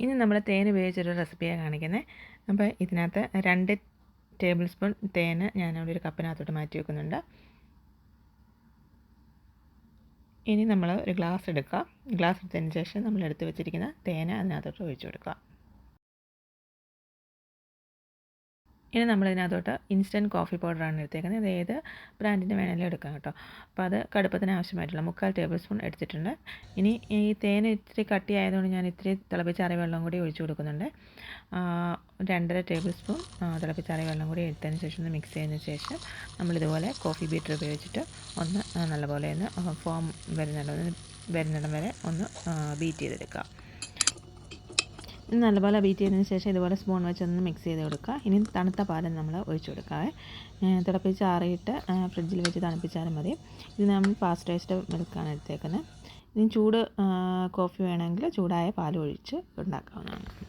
ഇനി നമ്മൾ തേൻ ഉപയോഗിച്ചൊരു റെസിപ്പിയാണ് കാണിക്കുന്നത് അപ്പോൾ ഇതിനകത്ത് രണ്ട് ടേബിൾ സ്പൂൺ ഞാൻ അവിടെ ഒരു കപ്പിനകത്തോട്ട് മാറ്റി വെക്കുന്നുണ്ട്. ഇനി നമ്മൾ ഒരു ഗ്ലാസ് എടുക്കുക ഗ്ലാസ് എടുത്തതിന് ശേഷം നമ്മൾ എടുത്ത് വെച്ചിരിക്കുന്ന തേൻ അതിനകത്തോട്ട് ഒഴിച്ചു കൊടുക്കുക ഇനി നമ്മൾ ഇതിനകത്തോട്ട് ഇൻസ്റ്റന്റ് കോഫി പൗഡറാണ് എടുത്തേക്കുന്നത്. അത് ഏത് ബ്രാൻഡിന്റെ വേണമെങ്കിലും എടുക്കാം കേട്ടോ. അപ്പോൾ അത് കടുപ്പത്തിന് ആവശ്യമായിട്ടുള്ള മുക്കാൽ ടേബിൾ സ്പൂൺ എടുത്തിട്ടുണ്ട്. ഇനി ഈ തേൻ ഇത്തിരി കട്ടിയായതുകൊണ്ട് ഞാൻ ഇത്തിരി തിളപ്പിച്ചാറിയ വെള്ളം കൂടി ഒഴിച്ചു കൊടുക്കുന്നുണ്ട്. രണ്ടര ടേബിൾ സ്പൂൺ തിളപ്പിച്ചാറിയ വെള്ളം കൂടി എടുത്തതിന് ശേഷം ഒന്ന് മിക്സ് ചെയ്തതിന് ശേഷം നമ്മളിതുപോലെ കോഫി ബീറ്റർ ഉപയോഗിച്ചിട്ട് ഒന്ന് നല്ലപോലെ ഒന്ന് ഫോം വരുന്നിടം വരുന്നിടം വരെ ഒന്ന് ബീറ്റ് ചെയ്തെടുക്കുക നല്ലപോലെ ബീറ്റ് ചെയ്തതിന് ശേഷം ഇതുപോലെ സ്പൂൺ വെച്ചൊന്ന് മിക്സ് ചെയ്ത് കൊടുക്കുക. ഇനി തണുത്ത പാലം നമ്മൾ ഒഴിച്ചു കൊടുക്കാവേ. തിളപ്പിച്ച് ആറിയിട്ട് ഫ്രിഡ്ജിൽ വെച്ച് തണുപ്പിച്ചാലും മതി. ഇത് നമ്മൾ പാസ്റ്ററൈസ്ഡ് മിൽക്കാണ് എടുത്തേക്കുന്നത് ഇനി ചൂട് കോഫി വേണമെങ്കിൽ ചൂടായ പാൽ ഒഴിച്ച് ഉണ്ടാക്കാവുന്നതാണ്.